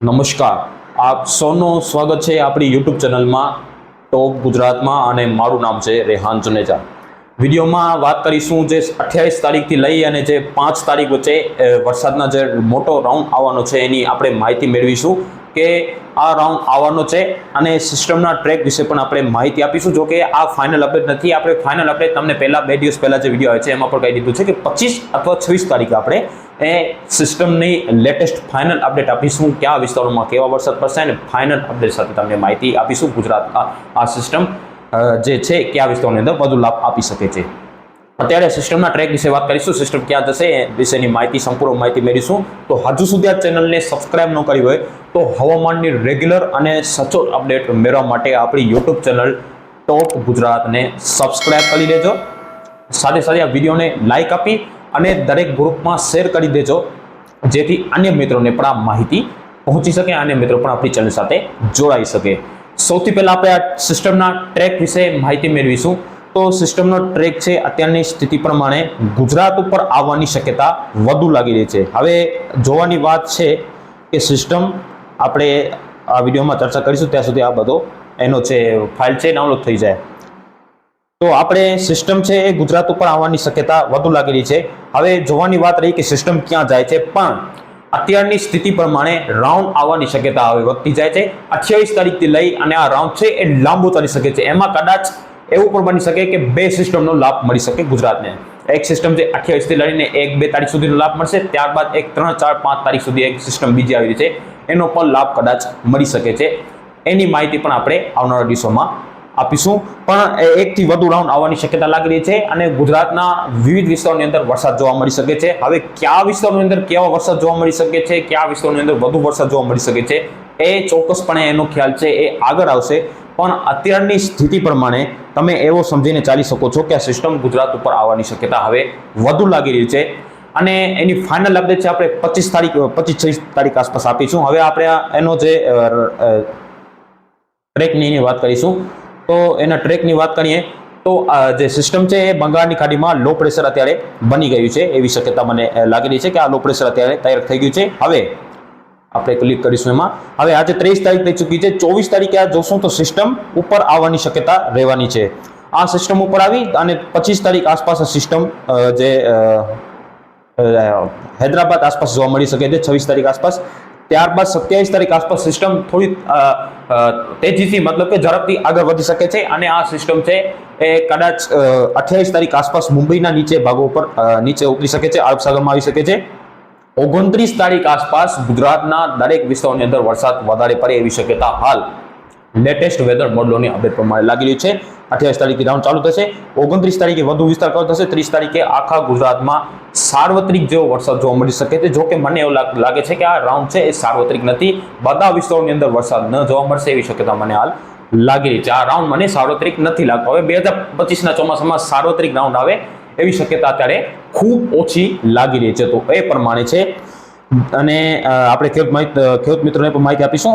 નમસ્કાર. આપ સૌનું સ્વાગત છે આપણી યુટ્યુબ ચેનલમાં ટોપ ગુજરાતમાં અને મારું નામ છે રેહાન જુનેજા વિડીયોમાં વાત કરીશું જે અઠ્યાવીસ તારીખથી લઈ અને જે પાંચ તારીખ વચ્ચે વરસાદના જે મોટો રાઉન્ડ આવવાનો છે એની આપણે માહિતી મેળવીશું કે આ રાઉન્ડ આવવાનો છે અને સિસ્ટમના ટ્રેક વિશે પણ આપણે માહિતી આપીશું. જો કે આ ફાઇનલ અપડેટ નથી, આપણે ફાઇનલ અપડેટ તમને પહેલાં બે દિવસ પહેલાં જે વીડિયો આવે છે એમાં પણ કહી દીધું છે કે પચીસ અથવા છવ્વીસ તારીખે આપણે એ સિસ્ટમની લેટેસ્ટ ફાઇનલ અપડેટ આપીશું. કયા વિસ્તારોમાં કેવા વરસાદ પડશે અને ફાઇનલ અપડેટ સાથે તમને માહિતી આપીશું. ગુજરાત આ સિસ્ટમ જે છે, કયા વિસ્તારોની અંદર વધુ લાભ આપી શકે છે. અત્યારે સિસ્ટમના ટ્રેક વિશે વાત કરીશું. સિસ્ટમ ક્યાં જશે વિશેની માહિતી, સંપૂર્ણ માહિતી મેળવીશું. તો હજુ સુધી આ ચેનલને સબસ્ક્રાઇબ ન કરી હોય તો હવામાનની રેગ્યુલર અને સચોટ અપડેટ મેળવવા માટે આપણી યુટ્યુબ ચેનલ ટોપ ગુજરાતને સબસ્ક્રાઇબ કરી દેજો સાથે સાથે આ વિડીયોને લાઇક આપી અને દરેક ગ્રુપમાં શેર કરી દેજો, જેથી અન્ય મિત્રોને પણ આ માહિતી પહોંચી શકે અને મિત્રો પણ આપણી ચેનલ સાથે જોડાઈ શકે. સૌથી પહેલાં આપણે આ સિસ્ટમના ટ્રેક વિશે માહિતી મેળવીશું. તો સિસ્ટમનો ટ્રેક છે, અત્યારની સ્થિતિ પ્રમાણે ગુજરાત ઉપર આવવાની શક્યતા વધુ લાગી રહી છે. હવે જોવાની વાત છે કે સિસ્ટમ આપણે આ વિડીયોમાં ચર્ચા કરીશું, ત્યાં સુધી આ બધો એનો છે ફાઇલ છે ડાઉનલોડ થઈ જાય. તો આપણે સિસ્ટમ છે એ ગુજરાત ઉપર આવવાની શક્યતા વધુ લાગી રહી છે. હવે જોવાની વાત રહી કે સિસ્ટમ ક્યાં જાય છે, પણ અત્યારની સ્થિતિ પ્રમાણે રાઉન્ડ આવવાની શક્યતા હવે વધતી જાય છે. અઠ્યાવીસ તારીખથી લઈ અને આ રાઉન્ડ છે એ લાંબુ ચાલી શકે છે. એમાં કદાચ એવું પણ બની શકે કે બે સિસ્ટમનો લાભ મળી શકે ગુજરાતને. એક સિસ્ટમ છે અઠ્યાવીસથી લઈને એક બે તારીખ સુધીનો લાભ મળશે, ત્યારબાદ એક ત્રણ ચાર પાંચ તારીખ સુધી એક સિસ્ટમ બીજી આવી છે. એનો પણ લાભ કદાચ મળી શકે છે. એની માહિતી પણ આપણે આવનારા દિવસોમાં આપીશું. પણ એકથી વધુ રાઉન્ડ આવવાની શક્યતા લાગી રહી છે અને ગુજરાતના વિવિધ વિસ્તારોની અંદર વરસાદ જોવા મળી શકે છે. હવે કયા વિસ્તારોની અંદર કેવા વરસાદ જોવા મળી શકે છે, કયા વિસ્તારોની અંદર વધુ વરસાદ જોવા મળી શકે છે, એ ચોક્કસપણે એનો ખ્યાલ છે, એ આગળ આવશે. પણ અત્યારની સ્થિતિ પ્રમાણે તમે એવો સમજીને ચાલી શકો છો કે આ સિસ્ટમ ગુજરાત ઉપર આવવાની શક્યતા હવે વધુ લાગી રહી છે. અને એની ફાઇનલ અપડેટ છે, આપણે પચીસ તારીખ, પચીસ છવ્વીસ તારીખ આસપાસ આપીશું. હવે આપણે એનો જે ટ્રેકની એની વાત કરીશું. તો એના ટ્રેકની વાત કરીએ, તો આ જે સિસ્ટમ છે એ બંગાળની ખાડીમાં લો પ્રેશર અત્યારે બની ગયું છે એવી શક્યતા મને લાગી રહી છે કે આ લો પ્રેશર અત્યારે તૈયાર થઈ ગયું છે. હવે આપણે ક્લિક કરીશું એમાં. હવે આજે ત્રેવીસ તારીખ થઈ ચૂકી છે. ચોવીસ તારીખે આ જોશું તો સિસ્ટમ ઉપર આવવાની શક્યતા રહેવાની છે. આ સિસ્ટમ ઉપર આવી અને પચીસ તારીખ આસપાસ સિસ્ટમ જે હૈદરાબાદ આસપાસ જોવા મળી શકે છે, છવ્વીસ તારીખ આસપાસ. ત્યારબાદ સત્યાવીસ તારીખ આસપાસ સિસ્ટમ થોડી તેજીથી મતલબ કે ઝડપથી આગળ વધી શકે છે અને આ સિસ્ટમ છે એ કદાચ અઠ્યાવીસ તારીખ આસપાસ મુંબઈના નીચે ભાગો ઉપર નીચે ઉતરી શકે છે અરબ આવી શકે છે. ઓગણત્રીસ તારીખ આસપાસ ગુજરાતના દરેક વિસ્તારોની અંદર વરસાદ વધારે પડે એવી શક્યતા હાલ લેટેસ્ટ વેધર મોડલોની અપડેટ પ્રમાણે લાગી રહ્યું છે. અઠ્યાવીસ તારીખે રાઉન્ડ ચાલુ થશે. ઓગણત્રીસ તારીખે વધુ વિસ્તાર કવર થશે. ત્રીસ તારીખે આખા ગુજરાતમાં સાર્વત્રિક જેવો વરસાદ જોવા મળી શકે છે. જો કે મને એવું લાગ- છે કે આ રાઉન્ડ છે એ સાર્વત્રિક નથી. બધા વિસ્તારોની અંદર વરસાદ ન જોવા મળશે એવી શક્યતા મને હાલ લાગી રહી છે. આ રાઉન્ડ મને સાર્વત્રિક નથી લાગતો. હવે બે હજાર પચીસના ચોમાસામાં સાર્વત્રિક રાઉન્ડ આવે એવી શક્યતા અત્યારે ખૂબ ઓછી લાગી રહી છે. તો એ પ્રમાણે છે અને આપણે ખેડૂત માહિતી ખેડૂત મિત્રોને પણ માહિતી આપીશું.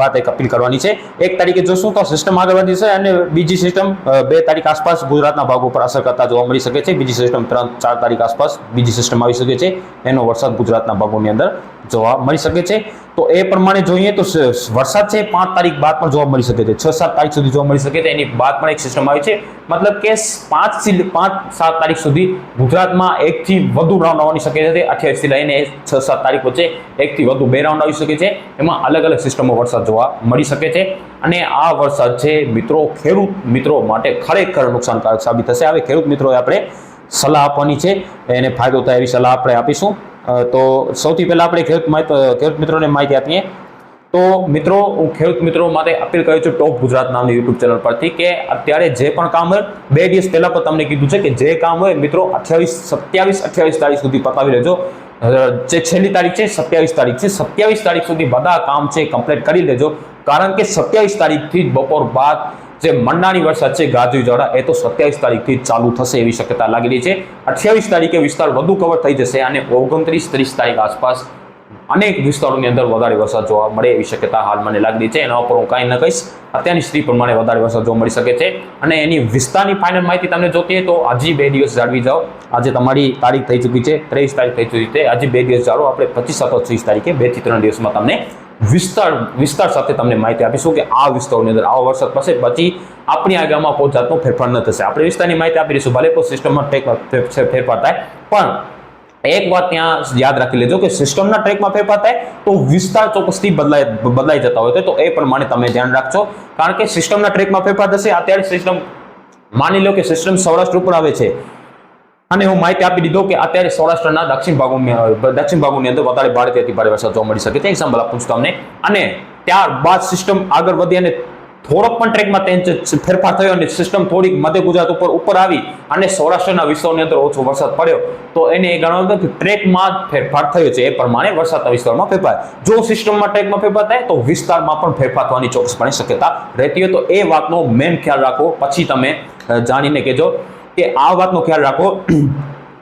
બાદ એક અપીલ કરવાની છે. એક તારીખે જોશું તો સિસ્ટમ આગળ વધી છે અને બીજી સિસ્ટમ બે તારીખ આસપાસ ગુજરાતના ભાગો પર અસર કરતા જોવા મળી શકે છે. બીજી સિસ્ટમ ત્રણ, ચાર તારીખ આસપાસ બીજી સિસ્ટમ આવી શકે છે. એનો વરસાદ ગુજરાતના ભાગોની અંદર જોવા મળી શકે છે. તો એ પ્રમાણે જોઈએ તો વરસાદ છે પાંચ તારીખ બાદ પણ જોવા મળી શકે છે. છ સાત તારીખ સુધી જોવા મળી શકે છે. એની બાદ પણ એક સિસ્ટમ આવી છે. મતલબ કે પાંચથી પાંચ સાત તારીખ સુધી ગુજરાતમાં એકથી વધુ રાઉન્ડ આવવાની શક્યતા છે. અઠ્યાવીસથી લઈને છ સાત તારીખ વચ્ચે એકથી વધુ બે રાઉન્ડ આવી શકે છે. એમાં અલગ અલગ સિસ્ટમો વરસાદ જોવા મળી શકે છે. અને આ વરસાદ છે, મિત્રો, ખેડૂત મિત્રો માટે ખરેખર નુકસાનકારક સાબિત થશે. હવે ખેડૂત મિત્રોએ આપણે સલાહ આપવાની છે. એને ફાયદો થાય એવી સલાહ આપણે આપીશું. તો સૌથી પહેલાં આપણે ખેડૂત ખેડૂત મિત્રોને માહિતી આપીએ. તો મિત્રો, હું ખેડૂત મિત્રો માટે અપીલ કરું છું ટોપ ગુજરાત નામની યુટ્યુબ ચેનલ પરથી કે અત્યારે જે પણ કામ હોય, બે દિવસ પહેલાં પણ તમને કીધું છે કે જે કામ હોય મિત્રો અઠ્યાવીસ, સત્યાવીસ, અઠ્યાવીસ તારીખ સુધી પતાવી લેજો. જે છેલ્લી તારીખ છે સત્યાવીસ તારીખ છે. સત્યાવીસ તારીખ સુધી બધા કામ છે કમ્પ્લીટ કરી લેજો. કારણ કે સત્યાવીસ તારીખથી જ બપોર બાદ જે મંડાણી વરસાદ છે ગાજવીજવાળા એ તો સત્યાવીસ તારીખથી ચાલુ થશે એવી શક્યતા લાગી રહી છે. અઠ્યાવીસ તારીખે વિસ્તાર વધુ કવર થઈ જશે અને ઓગણત્રીસ ત્રીસ તારીખ આસપાસ અનેક વિસ્તારોની અંદર વધારે વરસાદ જોવા મળે એવી શક્યતા હાલ મને લાગી રહી છે. એના ઉપર હું કાંઈ ન કહીશ. અત્યારની સ્થિતિ પ્રમાણે વધારે વરસાદ જોવા મળી શકે છે. અને એની વિસ્તારની ફાઇનલ માહિતી તમને જોતી તો હજી બે દિવસ જાળવી જાઓ. આજે તમારી તારીખ થઈ ચૂકી છે, ત્રેવીસ તારીખ થઈ ચૂકી છે. હજી બે દિવસ જાળવો. આપણે પચીસ અથવા ત્રીસ તારીખે બેથી ત્રણ દિવસમાં તમને વિસ્તાર વિસ્તાર સાથે તમને માહિતી આપીશું કે આ વિસ્તારોની અંદર આવા વરસાદ પડશે. પછી આપણી આગામાં કોઈ જાતનો ફેરફાર ન થશે. આપણે વિસ્તારની માહિતી આપી દઈશું. ભલે કોઈ સિસ્ટમમાં ફેરફાર થાય, પણ એક વાત ત્યાં યાદ રાખી લેજો કે સિસ્ટમના ટ્રેકમાં ફેરફાર થાય તો વિસ્તાર ચોક્કસથી બદલાય, બદલાઈ જતા હોય તો એ પ્રમાણે તમે ધ્યાન રાખજો. કારણ કે સિસ્ટમના ટ્રેકમાં ફેરફાર થશે. અત્યારે સિસ્ટમ, માની લો કે સિસ્ટમ સૌરાષ્ટ્ર ઉપર આવે છે. અને હું માહિતી આપી દીધો કે અત્યારે સૌરાષ્ટ્રના દક્ષિણ ભાગોમાં દક્ષિણ ભાગોની અંદર વધારે ભારેથી અતિ ભારે વરસાદ જોવા મળી શકે. છે એક્ઝામ્પલ આપું છું તમને. અને ત્યારબાદ સિસ્ટમ આગળ વધી અને થોડોક પણ ટ્રેકમાં તેન- ફેરફાર થયો અને સિસ્ટમ થોડીક મધ્ય ગુજરાત ઉપર ઉપર આવી અને સૌરાષ્ટ્રના વિસ્તારની અંદર ઓછો વરસાદ પડ્યો. તો એને એ ગણવામાં કે ટ્રેકમાં ફેરફાર થયો છે. એ પ્રમાણે વરસાદના વિસ્તારમાં ફેરફાર. જો સિસ્ટમમાં ટ્રેકમાં ફેરફાર થાય, તો વિસ્તારમાં પણ ફેરફાર થવાની ચોક્કસપણે શક્યતા રહેતી હોય. તો એ વાતનો મેન ખ્યાલ રાખો. પછી તમે જાણીને કહેજો. કે આ વાતનો ખ્યાલ રાખો,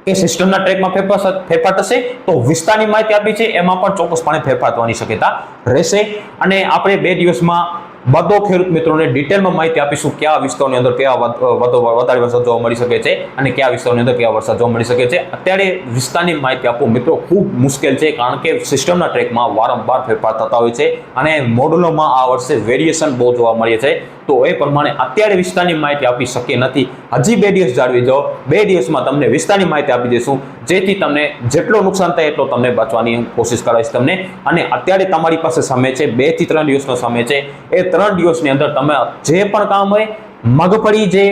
કે સિસ્ટમના ટ્રેકમાં ફેરફાર ફેરફાર થશે તો વિસ્તારની માહિતી આપી છે, એમાં પણ ચોક્કસપણે ફેરફાર થવાની શક્યતા રહેશે. અને આપણે બે દિવસમાં બધો ખેડૂત મિત્રોને ડિટેલમાં માહિતી આપીશું કયા વિસ્તારોની અંદર કયા વધુ વધારે વરસાદ જોવા મળી શકે છે અને કયા વિસ્તારોની અંદર કયા વરસાદ જોવા મળી શકે છે. અત્યારે વિસ્તારની માહિતી આપવું મિત્રો ખૂબ મુશ્કેલ છે કારણ કે સિસ્ટમના ટ્રેકમાં વારંવાર ફેરફાર થતા હોય છે અને મોડલોમાં આ વર્ષે વેરિએશન બહુ જોવા મળે છે. તો એ પ્રમાણે અત્યારે વિસ્તારની માહિતી આપી શકીએ નથી. હજી બે દિવસ જાળવી જાઓ. બે દિવસમાં તમને વિસ્તારની માહિતી આપી દઈશું. જેથી તમને જેટલો નુકસાન થાય એટલો તમને બચવાની કોશિશ કરાવીશ તમને. અને અત્યારે તમારી પાસે સમય છે. બેથી ત્રણ દિવસનો સમય છે. એ ત્રણ દિવસની અંદર તમે જે પણ કામ હોય, મગફળી જે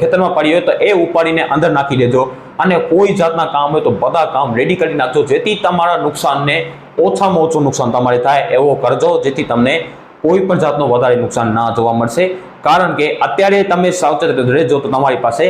ખેતરમાં પડી હોય તો એ ઉપાડીને અંદર નાખી દેજો. અને કોઈ જાતના કામ હોય તો બધા કામ રેડી કરી નાખજો, જેથી તમારા નુકસાનને ઓછામાં ઓછું નુકસાન તમારે થાય એવો કરજો, જેથી તમને કોઈ પણ જાતનું વધારે નુકસાન ના જોવા મળશે. કારણ કે અત્યારે તમે સાવચેત રહેજો તો તમારી પાસે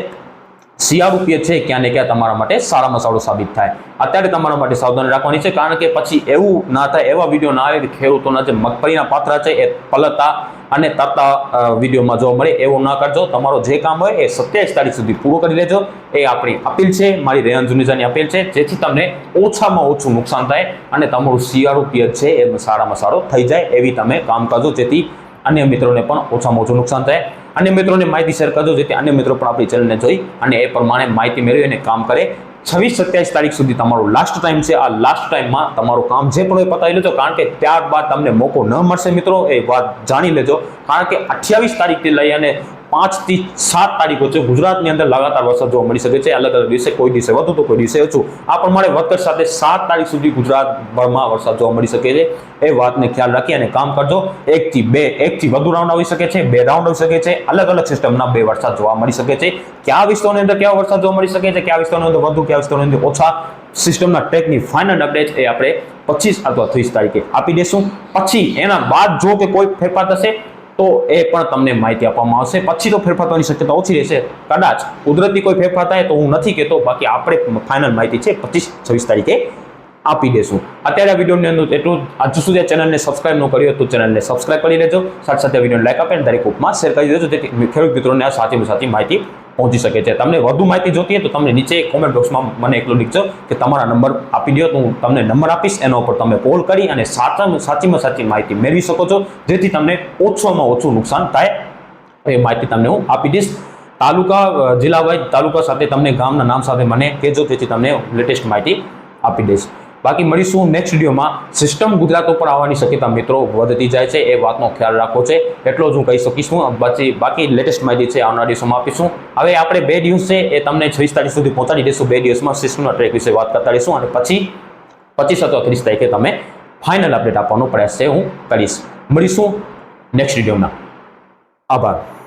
શિયાળુ પીએ છે, ક્યાં ને ક્યાં તમારા માટે સારામાં સારું સાબિત થાય. અત્યારે તમારા માટે સાવધાની રાખવાની છે, કારણ કે પછી એવું ના થાય, એવા વીડિયો ના આવે કે ખેડૂતોના જે મગફળીના પાત્રા છે, એ પલતા અને તરતા વિડીયોમાં જોવા મળે, એવું ના કરજો. તમારો જે કામ હોય એ સત્યાવીસ તારીખ સુધી પૂરો કરી લેજો. એ આપણી અપીલ છે, મારી રેહન જુનેજાની અપીલ છે, જેથી તમને ઓછામાં ઓછું નુકસાન થાય અને તમારું શિયાળુ પિયત છે, એ સારામાં સારો થઈ જાય, એવી તમે કામ કરજો જેથી અન્ય મિત્રોને પણ ઓછામાં ઓછું નુકસાન થાય. અન્ય મિત્રોને માહિતી શેર કરજો, જેથી અન્ય મિત્રો પણ આપણી ચેનલને જોઈ અને એ પ્રમાણે માહિતી મેળવી અને કામ કરે. છવ્વીસ સત્યાવીસ તારીખ સુધી તમારો લાસ્ટ ટાઈમ છે. આ લાસ્ટ ટાઈમમાં તમારું કામ જે પણ હોય પતાવી લેજો, કારણ કે ત્યારબાદ તમને મોકો ન મળશે મિત્રો. એ વાત જાણી લેજો, કારણ કે અઠ્યાવીસ તારીખથી લઈ અને પાંચથી સાત તારીખ વચ્ચે ગુજરાતની અંદર લગાતાર વરસાદ જોવા મળી શકે છે. અલગ અલગ દિવસે કોઈ દિવસે વધુ તો કોઈ દિવસે ઓછું. આ પ્રમાણે વધઘટ સાથે સાત તારીખ સુધી ગુજરાતભરમાં વરસાદ જોવા મળી શકે છે. એ વાતને ખ્યાલ રાખી અને કામ કરજો. એકથી બે, એકથી વધુ રાઉન્ડ આવી શકે છે. બે રાઉન્ડ આવી શકે છે. અલગ અલગ સિસ્ટમના બે વરસાદ જોવા મળી શકે છે. કયા વિસ્તારોની અંદર કેવા વરસાદ જોવા મળી શકે છે? કયા વિસ્તારોની અંદર વધુ, કયા વિસ્તારોની અંદર ઓછા? સિસ્ટમના ટેકની ફાઇનલ અપડેટ એ આપણે પચીસ અથવા ત્રીસ તારીખે આપી દઈશું પછી એના બાદ જો કે કોઈ ફેરફાર થશે તો એ પણ તમને માહિતી આપવામાં આવશે. પછી તો ફેરફાર થવાની શક્યતા ઓછી રહેશે. કદાચ કુદરતી કોઈ ફેરફાર થાય તો હું નથી કહેતો. બાકી આપણે ફાઇનલ માહિતી છે પચીસ છવ્વીસ તારીખે આપી દેશું. અત્યારે આ વિડીયોની અંદર એટલું હજુ સુધી આ ચેનલને સબસ્ક્રાઇબ ન કર્યું તો ચેનલને સબસ્ક્રાઇબ કરી લેજો. સાથે સાથે વિડીયોને લાઈક આપે અને દરેક ગ્રુપમાં શેર કરી દેજો, જેથી ખેડૂત મિત્રોને આ સાચી સાચી માહિતી પહોંચી શકે છે. તમને વધુ માહિતી જોતી હોય તો તમને નીચે કોમેન્ટ બોક્સમાં મને એકલો લીખજો કે તમારા નંબર આપી દો તો હું તમને નંબર આપીશ. એના ઉપર તમે કોલ કરી અને સાચામાં સાચીમાં સાચી માહિતી મેળવી શકો છો, જેથી તમને ઓછામાં ઓછું નુકસાન થાય. એ માહિતી તમને હું આપી દઈશ. તાલુકા જિલ્લા વાઇઝ તાલુકા સાથે તમને ગામના નામ સાથે મને કહેજો, જેથી તમને લેટેસ્ટ માહિતી આપી દઈશ. બાકી મળીશું નેક્સ્ટ વિડીયોમાં. સિસ્ટમ ગુજરાત ઉપર આવવાની શક્યતા મિત્રો વધતી જાય છે, એ વાતનો ખ્યાલ રાખવો છે. એટલો જ હું કહી શકીશું. બાકી બાકી લેટેસ્ટ માહિતી છે, આવનાર દિવસોમાં આપીશું. હવે આપણે બે દિવસ છે, એ તમને છવ્વીસ તારીખ સુધી પહોંચાડી દઈશું બે દિવસમાં સિસ્ટમના ટ્રેક વિશે વાત કરતા રહીશું અને પછી, પચીસ અથવા ત્રીસ તારીખે તમે ફાઇનલ અપડેટ આપવાનો પ્રયાસ છે, હું કરીશ. મળીશું નેક્સ્ટ વિડીયોમાં. આભાર.